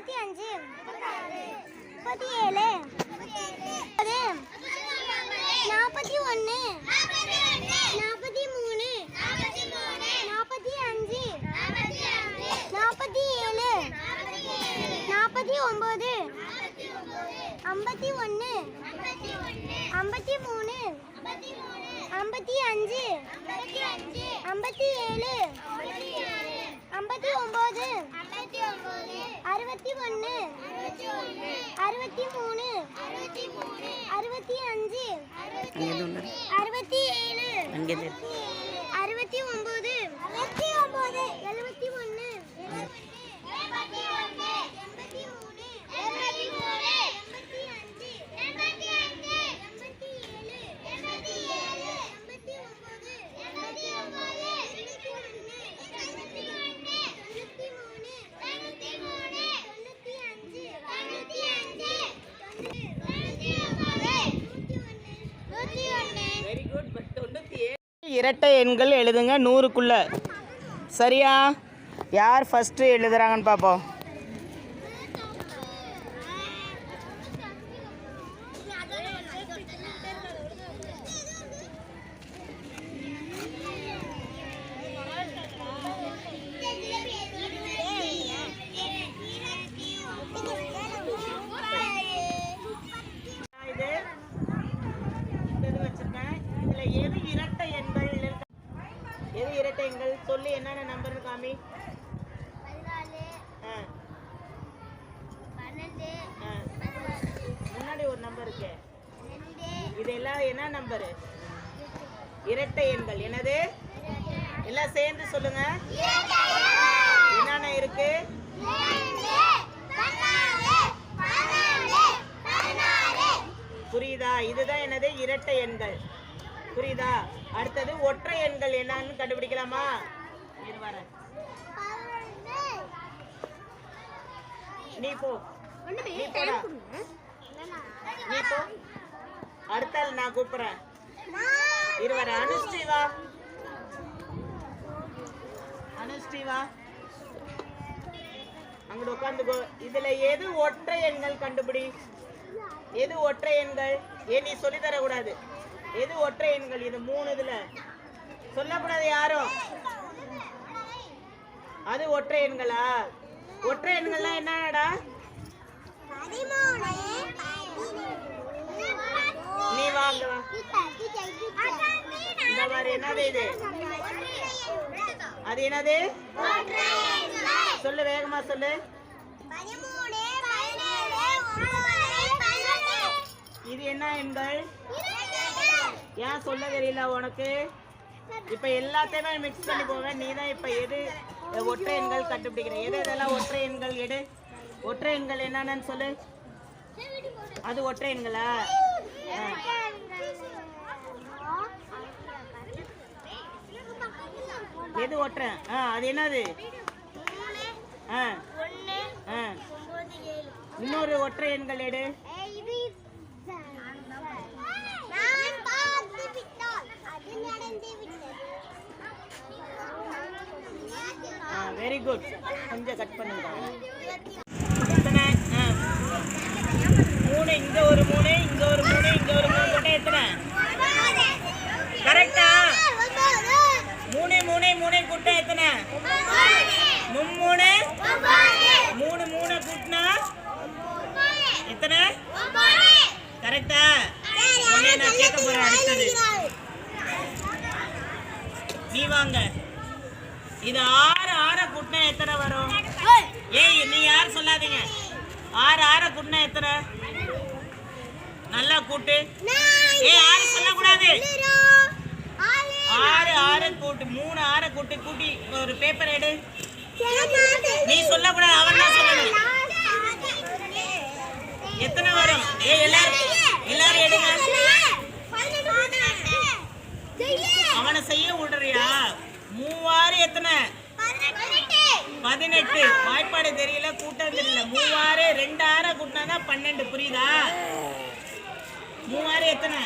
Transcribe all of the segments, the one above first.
முப்பத்தி அஞ்சு. முப்பத்தி ஏழு. முப்பது நாற்பத்தி ஒன்று. நாற்பத்தி மூணு. நாற்பத்தி அஞ்சு. நாற்பத்தி ஏழு. நாற்பத்தி ஒம்பது. ஐம்பத்தி ஒன்று. ஐம்பத்தி மூணு. ஐம்பத்தி அஞ்சு. ஐம்பத்தி ஏழு. ஐம்பத்தி ஒம்பது. அறுபத்தி ஒன்று. அறுபத்தி மூணு. அறுபத்தி அஞ்சு. அறுபத்தி ஏழு. அறுபத்தி ஒன்பது அறுபத்தி ஒன்பது எழுபத்தி ஒன்று எண்பத்தி ஒன்று எண்பத்தி மூணு எண்பத்தி மூணு எண்பத்தி அஞ்சு எண்பத்தி அஞ்சு எண்பத்தி ஏழு எண்பத்தி ஏழு எண்பத்தி ஒன்பது எண்பத்தி ஒன்பது எண்பத்தி ஒன்று எண்பத்தி ஒன்று தொண்ணூற்றி மூணு தொண்ணூற்றி மூணு தொண்ணூற்றி அஞ்சு தொண்ணூற்றி அஞ்சு தொண்ணூற்றி ஒன்பது நூற்றி ஒன்று நூற்றி ஒன்று வெரி குட் பட் தொண்ணூற்றி ஏழு இரட்டை எண்கள் எழுதுங்க நூறுக்குள்ள. சரியா? யார் ஃபஸ்ட்டு எழுதுகிறாங்கன்னு பார்ப்போம் இது. எது இரட்டை எண்கள் இருக்கு? எது இரட்டை எண்கள் சொல்லி என்னென்ன நம்பர் காமி. முன்னாடி ஒரு நம்பர் இருக்கு. இது எல்லாம் என்ன நம்பரு இரட்டை. எண்கள். என்னது? எல்லாம் சேர்ந்து சொல்லுங்க. என்னென்ன இருக்கு? புரியுதா? இதுதான் என்னது? இரட்டை எண்கள். புரியுதா? அடுத்தது ஒற்றை எண்கள் என்னன்னு கண்டுபிடிக்கலாமா? நீ போ. நீ போடா. நீ போ. அடுத்த ஆள் நான் கூப்பிடுறேன். இரு வரேன் அனுஷ்டி வா. அனுஷ்டி வா. அங்கிட்டு உட்காந்துக்கோ இதுல எது ஒற்றை எண்கள் கண்டுபிடி? எது ஒற்றை எண்கள்? ஏன் நீ சொல்லி தரக்கூடாது. எது ஒற்றை எண்கள்? இது மூணு இதுல. சொல்லக்கூடாது யாரும். அது ஒற்றை எண்களா? ஒற்றை எண்கள்லாம் என்னடா நீ வாங்க இந்த மாதிரி என்னது இது? அது என்னது? சொல்லு வேகமா சொல்லு. இது என்ன எண்கள். ஏன் சொல்ல தெரியல உனக்கு? இப்ப எல்லாத்தையுமே மிக்ஸ் பண்ணி போவேன் நீ தான் இப்ப எது ஒற்றை எண்கள் கண்டுபிடிக்கிற. எது எதெல்லாம் ஒற்றை எண்கள் எடு. ஒற்றை எண்கள் என்னன்னு சொல்லு. அது ஒற்றை எண்களா? ஆ. எது ஒற்றை? ஆ அது என்னது? ஆ ஆ. இன்னொரு ஒற்றை எண்கள் எடு. வெரி குட் கொஞ்சம் கட் பண்ணுங்க. எத்தனை? ஆ. மூணு இங்க ஒரு மூணு இங்க ஒரு மூணு இங்க ஒரு மூணு. போட்டா எத்தனை? கரெக்டா மூணு மூணு மூணு கூட்டம் எத்தனை? மும்மூணு. மூணு மூணு கூட்டினா? எத்தனை? கரெக்டா உடனே நான் கேட்க போறேன் அடுத்தது. நீ வாங்க. இது ஆறு கூட்டினா எத்தனை வரும்? ஏய். நீ யார் சொல்லாதீங்க? ஆறு ஆற கூட்டினா எத்தனை? நல்லா கூட்டு. ஏய் ஆறு சொல்லக்கூடாது. ஆறு. ஆறு கூட்டு. கூட்டி. கூட்டி ஒரு பேப்பர் எடு. நீ சொல்லக்கூடாது. அவன் தான் சொல்லணும். எத்தனை வரும்? ஏ எல்லாரும் எடுங்க அவனை செய்ய விடுறியா மூவாறு எத்தனை பதினெட்டு வாய்ப்பாடு தெரியல கூட்டம் தெரியல மூவாறு ரெண்டு ஆற கூட்டினா பன்னெண்டு புரியுதா மூவாறு எத்தனை?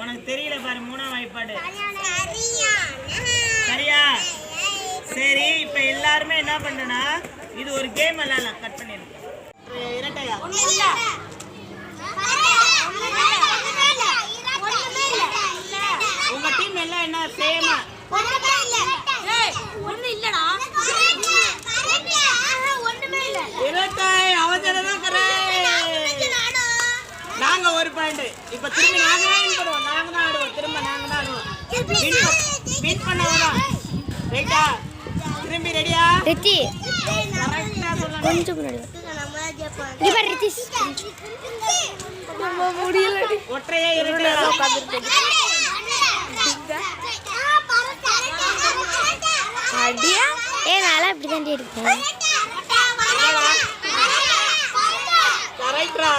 உனக்கு தெரியல பாரு மூணாம் வாய்ப்பாடு. சரியா? சரி இப்ப எல்லாருமே என்ன பண்ணனா இது ஒரு கேம் விளையாடலாம் கட் பண்ணிருக்கேன் இரட்டையா உங்க டீம் எல்லாம் என்ன சேமா இரட்டை அவசரம் நாங்க ஒரு பாயிண்ட் இப்ப திரும்பி நாங்க தான் பண்ணுவோம். நாங்க தான் ஆடுவோம். திரும்ப நாங்க தான் ஆடுவோம். வின் பண்ணவதான் ரைட்டா திரும்பி ரெடியா ரித்தி. கொஞ்சம் முன்னாடி இங்க பாரு ரித்திஷ் முடியலடி. ஒற்றையே இரட்டையா அடியா? ஏ நான்லாம் இப்படி தாண்டி இருக்கேன் கரெக்டா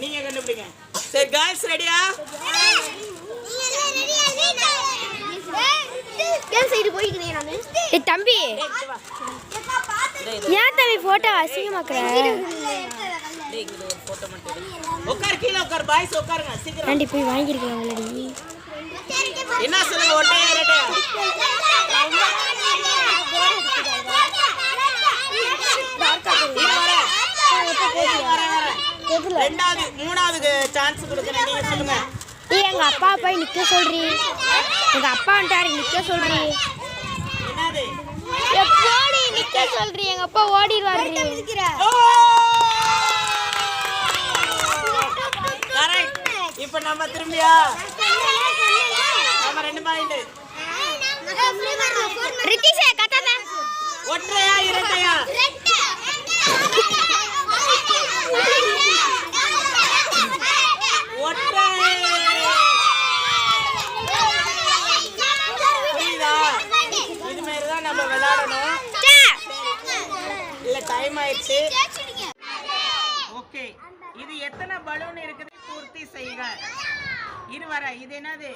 நீங்க கண்டுபிடிங்க சரி கேர்ள்ஸ் ரெடியா தம்பி. ஏன் தம்பி போட்டோ அசிங்கமாக்குற? உட்கார் கீழே உட்கார் பாய்ஸ் உட்காருங்க சீக்கிரம். ஆண்டி போய் என்ன சொல்லுங்க வர. ரெண்டாவது மூணாவது சான்ஸ் கொடுக்குறேன் நீங்க சொல்லுங்க ஏ எங்க அப்பா போய் நிக்க சொல்றி எங்க அப்பா வந்துட்டாரு நிக்க சொல்றி என்னது எப்போடி நிக்க சொல்றி எங்க அப்பா ஓடிடுவாரு இப்போ நம்ம திரும்பியா நம்ம ரெண்டு பாயிண்ட் ரித்திஷே கத்தாத ஒற்றையா இரட்டையா புரியுதா இது மாதிரி தான் நம்ம விளையாடணும் இல்ல டைம் ஆயிடுச்சு. ஓகே. இது எத்தனை பலூன் இருக்குது? பூர்த்தி செய்க. இது வர இது என்னது?